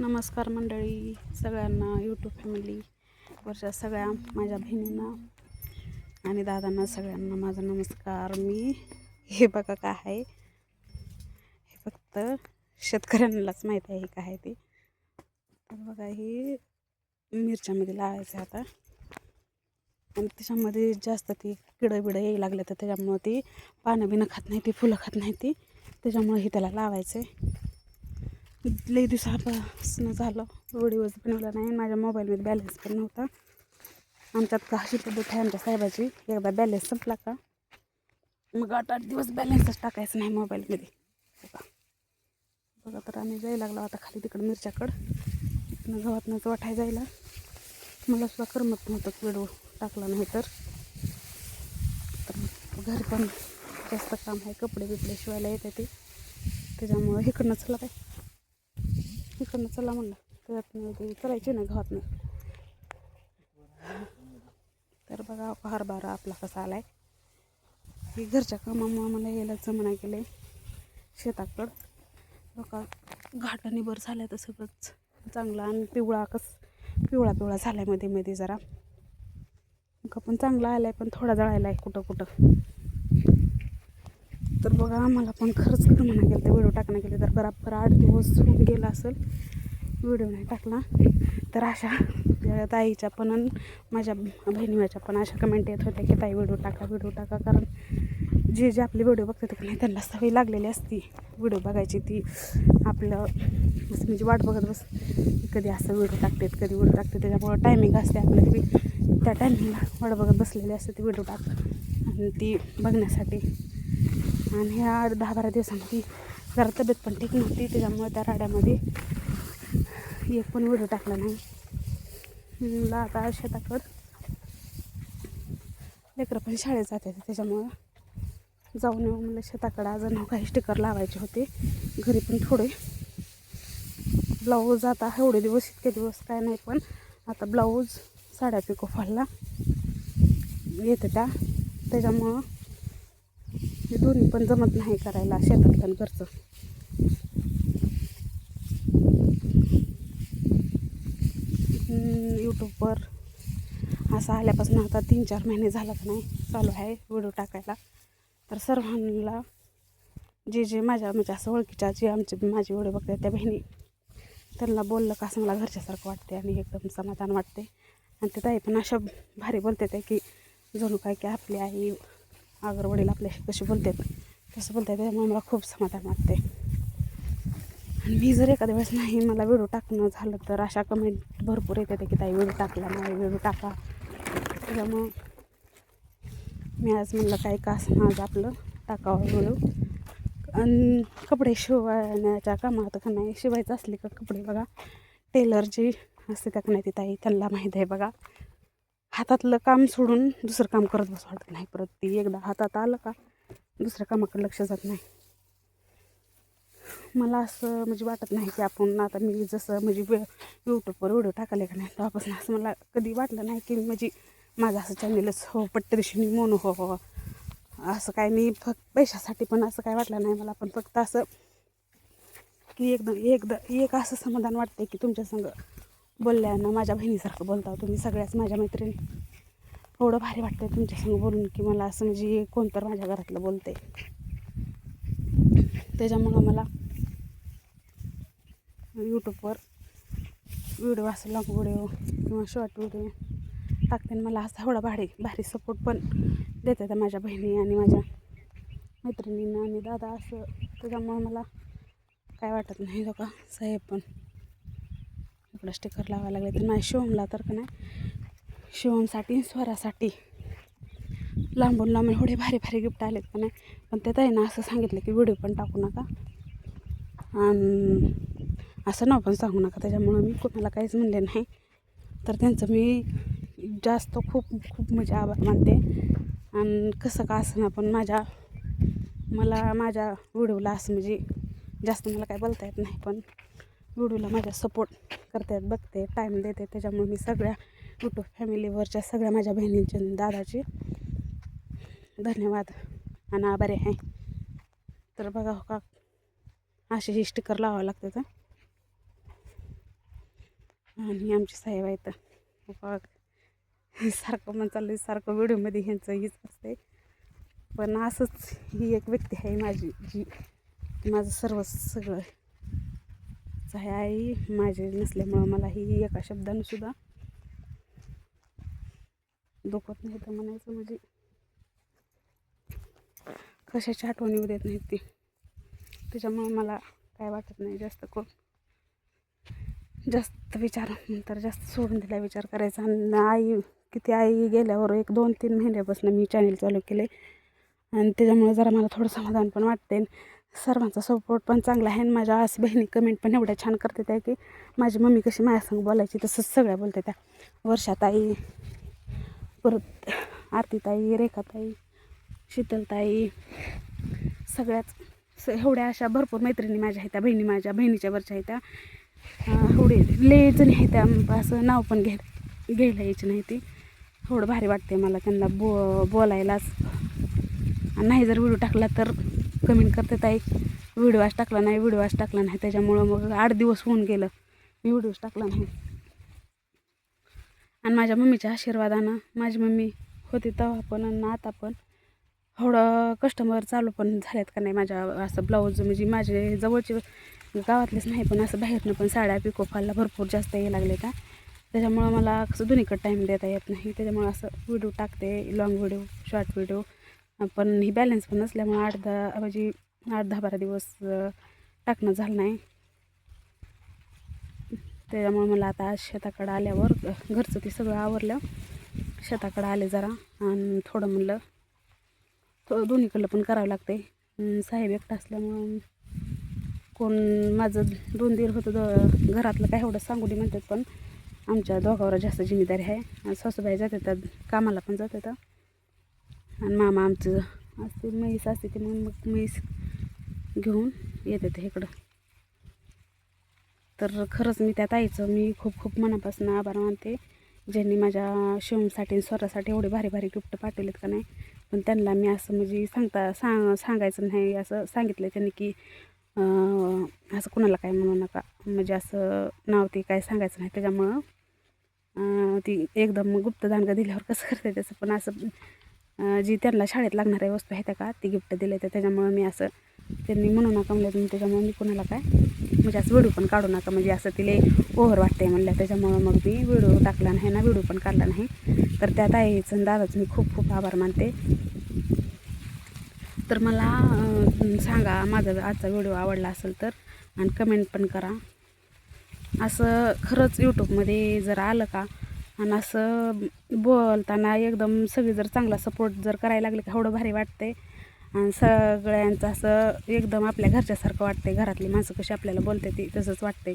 नमस्कार मंडळी सगळ्यांना यूट्यूब फॅमिली वरच्या सगळ्या माझ्या बहिणींना आणि दादांना सगळ्यांना माझा नमस्कार. मी हे बघा काय आहे. हे फक्त शेतकऱ्यांनाच माहीत आहे हे काय आहे ते. तर बघा हे मिरच्यामध्ये लावायचं आहे आता. आणि त्याच्यामध्ये जास्त ती किडं बिडं यायला लागले तर त्याच्यामुळं ती पानं बिनं खात नाही ती फुलं खात नाही ती. त्याच्यामुळं हे त्याला लावायचं आहे लई दिवसापासून झालं. व्हिडिओज बनवला नाही माझ्या मोबाईलमध्ये बॅलन्स पण नव्हता. आमच्यात का अशी पद्धत आहे आमच्या साहेबाची? एकदा बॅलन्स संपला का? मग आठ आठ दिवस बॅलन्सच टाकायचं नाही मोबाईलमध्ये बघा. बघा तर आम्ही जायला लागलो आता खाली तिकडं मिरच्याकडं. इथनं गव्हातनंच वाटाय जायला. मला सुद्धा करमत नव्हतं व्हिडिओ टाकला नाही तर. तर घरी पण जास्त काम आहे कपडे बिपडे शिवायला येते ते. त्याच्यामुळं इकडनं चला काय इकडनं चला म्हणलं. त्याच्यातनं नाही करायचे ना घात नाही तर बघा हरभरा आपला कसा आला आहे हे घरच्या कामामुळे मला यायला जमना गेले शेताकडं. बघा घाटाने बर झालं तर सगळंच. चांगला आणि पिवळा कस पिवळा पिवळा झाला आहे मध्ये मध्ये जरा. पण चांगला आला आहे पण थोडा जळायला आहे कुठं कुठं. तर बघा आम्हाला पण खरंच खरं म्हणा गेलं तर व्हिडिओ टाकणं गेले तर बराबर आठ दिवस होऊन गेला असेल. व्हिडिओ नाही टाकला. तर अशा ताईच्या पण आणि माझ्या बहिणीच्या पण अशा कमेंट येत होत्या की ताई व्हिडिओ टाका व्हिडिओ टाका. कारण जे जे आपले व्हिडिओ बघतात की नाही त्यांना सवय लागलेली असती व्हिडिओ बघायची ती. आपलं असं म्हणजे वाट बघत बस कधी असं व्हिडिओ टाकतात कधी व्हिडिओ टाकते त्याच्यामुळं टायमिंग असते आपलं. ती त्या टायमिंगला वाट बघत बसलेली असते ती व्हिडिओ टाक. आणि ती बघण्यासाठी आणि ह्या दहा बारा दिवसामध्ये जरा तब्येत पण ठीक नव्हती त्याच्यामुळे त्या राड्यामध्ये एक पण व्हिडिओ टाकला नाही. मला आता शेताकड लेकरं पण शाळेत जाते त्याच्यामुळं जाऊन येऊ म्हणलं शेताकडं. अजून हो काही स्टिकर लावायचे होते घरी पण थोडे. ब्लाऊज आता एवढे दिवस इतके दिवस काय नाही पण आता ब्लाऊज साड्या पिको फॉलला येतं त्या त्याच्यामुळं हे दोन्ही पण जमत नाही करायला शेतात पण घरचं. यूट्यूबवर असं आल्यापासून आता तीन चार महिने झालाच नाही चालू आहे व्हिडिओ टाकायला. तर सर्वांना जे जे माझ्या म्हणजे असं ओळखीच्या जे आमचे माझी व्हिडिओ बघतात त्या बहिणी त्यांना बोललं का असं मला घरच्यासारखं वाटते आणि एकदम समाधान वाटते आणि ते ताई पण अशा भारी बोलते ते की जणू काय की आपली आई आगरवडील आपल्याशी कशी बोलते तसं बोलतात त्यामुळे मला खूप समाधान वाटते आणि मी जर एखाद्या वेळेस नाही मला व्हिडिओ टाकणं झालं तर अशा कमेंट भरपूर येते की ताई व्हिडिओ टाकला नाही व्हिडिओ टाका. त्यामुळं मी आज म्हणलं काय का असं आज आपलं टाकावं व्हिडिओ आणि कपडे शिवण्याच्या कामात का नाही शिवायचं असले का कपडे बघा. टेलर जी असते त्या का नाही ती ताई त्यांना माहीत आहे बघा. हातातलं काम सोडून दुसरं काम करत बस वाटत नाही. परत ते एकदा हातात आलं का दुसऱ्या कामाकडे लक्ष जात नाही. मला असं म्हणजे वाटत नाही की आपण आता मी जसं म्हणजे वे यूट्यूबवर व्हिडिओ टाकले का नाही तेव्हापासून असं मला कधी वाटलं नाही की म्हणजे माझं असं चॅनलच हो पट्टदिशी मोनो हो, हो हो असं काय मी फक्त पैशासाठी पण असं काय वाटलं नाही मला पण फक्त असं की एकदम एकदा एक असं समाधान वाटते की तुमच्या संग बोलल्यानं माझ्या बहिणीसारखं बोलता हो तुम्ही सगळ्याच माझ्या मैत्रिणी. एवढं भारी वाटतं तुमच्या संग बोलून की मला असं म्हणजे कोणतं माझ्या घरातलं बोलते त्याच्यामुळं मला यूट्यूबवर व्हिडिओ असं लॉंग व्हिडिओ किंवा शॉर्ट व्हिडिओ टाकते मला असं एवढा भारी भारी सपोर्ट पण देते त्या माझ्या बहिणी आणि माझ्या मैत्रिणींना आणि दादा असं. त्याच्यामुळं मला काय वाटत नाही का साहेब पण. इकडं स्टिकर लावायला लागले तर नाही शिवमला तर का नाही? शिवमसाठी स्वरासाठी. लांबून लांबून एवढे भारी भारी गिफ्ट आलेत का नाही? पण त्या ताईनं असं सांगितलं की व्हिडिओ पण टाकू नका. आणि असं नाव पण सांगू नका त्याच्यामुळं मी कोणाला काहीच म्हणले नाही. तर त्यांचं मी जास्त खूप खूप म्हणजे आभार मानते. आणि कसं का असं ना पण माझ्या मला माझ्या व्हिडिओला असं म्हणजे जास्त मला काय बोलता येत नाही पण व्हिडिओला माझ्या सपोर्ट करतात बघते टाईम देते. त्याच्यामुळे मी सगळ्या यूट्यूब फॅमिलीवरच्या सगळ्या माझ्या बहिणींचे दादाची धन्यवाद आणि आभारी आहे. तर बघा हो का असे ही स्टिकर लावावं लागतं तर. आणि आमची साहेब आहेत. हो बघ सारखं मन चाललं सारखं व्हिडिओमध्ये ह्यांचं हीच असते पण असंच ही एक व्यक्ती आहे माझी जी माझं सर्व सगळं आहे आई माझी नसल्यामुळं मला ही एका शब्दाने सुद्धा दुखत नाही तर म्हणायचं म्हणजे कशाची आठवणी देत नाहीत ती. त्याच्यामुळं मला काय वाटत नाही जास्त करून. जास्त विचार नंतर जास्त सोडून दिला विचार करायचा. आणि आई किती आई गेल्यावर एक दोन तीन महिन्यापासून मी चॅनल चालू केले आणि त्याच्यामुळे जरा मला थोडं समाधान पण वाटते सर्वांचा सपोर्ट पण चांगला आहे आणि माझ्या आस बहिणी कमेंट पण एवढ्या छान करते त्या की माझी मम्मी कशी माझ्यासंग बोलायची तसंच सगळ्या बोलते त्या वर्षाताई परत आरतीताई रेखाताई शीतलताई सगळ्याच स एवढ्या अशा भरपूर मैत्रिणी माझ्या आहेत त्या बहिणी माझ्या बहिणीच्या वरच्या आहेत त्या. एवढे लय आहेत त्या असं नाव पण घे घ्यायला यायची नाही ती. थोडं भारी वाटते मला त्यांना बो बोलायलाच. आणि नाही जर व्हिडिओ टाकला तर कमेंट करते ताई व्हिडिओ टाकला नाही व्हिडिओ टाकला नाही. त्याच्यामुळं मग आठ दिवस होऊन गेलं. मी व्हिडिओज टाकला नाही. आणि माझ्या मम्मीच्या आशीर्वादानं माझी मम्मी होती तेव्हा पण आणि आता पण थोडं कस्टमर चालू पण झालेत का नाही माझ्या असं ब्लाऊज म्हणजे माझे जवळचे गावातलेच नाही पण असं बाहेरनं पण साड्या पिको फालला भरपूर जास्त यायला लागले का? त्याच्यामुळं मला कसं दोन्हीकडे टाईम देता येत नाही. त्याच्यामुळं असं व्हिडिओ टाकते लाँग व्हिडिओ शॉर्ट व्हिडिओ पण ही बॅलन्स पण नसल्यामुळं आठ दहा म्हणजे आठ दहा बारा दिवस टाकणं झालं नाही. त्याच्यामुळं मला आता आज शेताकडं आल्यावर घरचं ते सगळं आवरलं. शेताकडं आले जरा आणि थोडं म्हणलं थोडं दोन्हीकडलं पण करावं लागते साहेब एकटा असल्यामुळं कोण माझं दोन दीर होतं द घरातलं काय एवढं सांगू दे म्हणतात पण आमच्या दोघावर जास्त जिम्मेदारी आहे. आणि सासूबाई जातात कामाला पण जातात. आणि मामा आमचं असते म्हैस असते ते मग मग म्हैस घेऊन येतात इकडं. तर खरंच मी त्या ताईचं मी खूप खूप मनापासून आभार मानते. ज्यांनी माझ्या शिवसाठी आणि स्वरासाठी एवढे भारी भारी गिफ्ट पाठवलेत का नाही पण त्यांना मी असं म्हणजे सांगता सांग सांगायचं नाही असं सांगितलं त्यांनी की असं कुणाला काय म्हणू नका. म्हणजे असं नाव ते काय सांगायचं नाही त्याच्यामुळं ती एकदम गुप्त दानगा दिल्यावर कसं करते त्याचं पण असं जी त्यांना शाळेत लागणाऱ्या वस्तू आहेत का ती गिफ्ट दिले तर त्याच्यामुळं मी असं त्यांनी म्हणू नका म्हणलं तुम्ही त्याच्यामुळे मी कुणाला काय म्हणजे असं व्हिडिओ पण काढू नका म्हणजे असं तिले ओव्हर वाटते म्हणलं त्याच्यामुळं मग मी व्हिडिओ टाकला नाही ना व्हिडिओ पण काढला नाही. तर त्या ताईचं दादाचं मी खूप खूप आभार मानते. तर मला सांगा माझा आजचा व्हिडिओ आवडला असेल तर आणि कमेंट पण करा. असं खरंच यूट्यूबमध्ये जर आलं का आणि असं बोलताना एकदम सगळी जर चांगला सपोर्ट जर करायला लागले का एवढं भारी वाटते आणि सगळ्यांचं असं एकदम आपल्या घरच्यासारखं वाटते घरातली माणसं कशी आपल्याला बोलते ती तसंच वाटते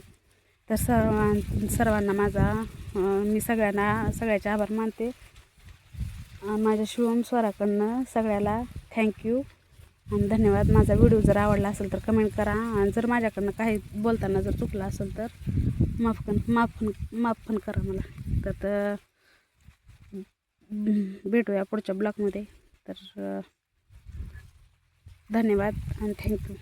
तर सर्वां सर्वांना माझा मी सगळ्यांना सगळ्याचे आभार मानते. माझ्या शिवम स्वराकडनं सगळ्याला थँक्यू आणि धन्यवाद. माझा व्हिडिओ जर आवडला असेल तर कमेंट करा. आणि जर माझ्याकडनं काही बोलताना जर चुकलं असेल तर माफ कन माफ पण माफ पण करा मला. तर भेटूया पुढच्या ब्लॉगमध्ये. तर धन्यवाद आणि थँक्यू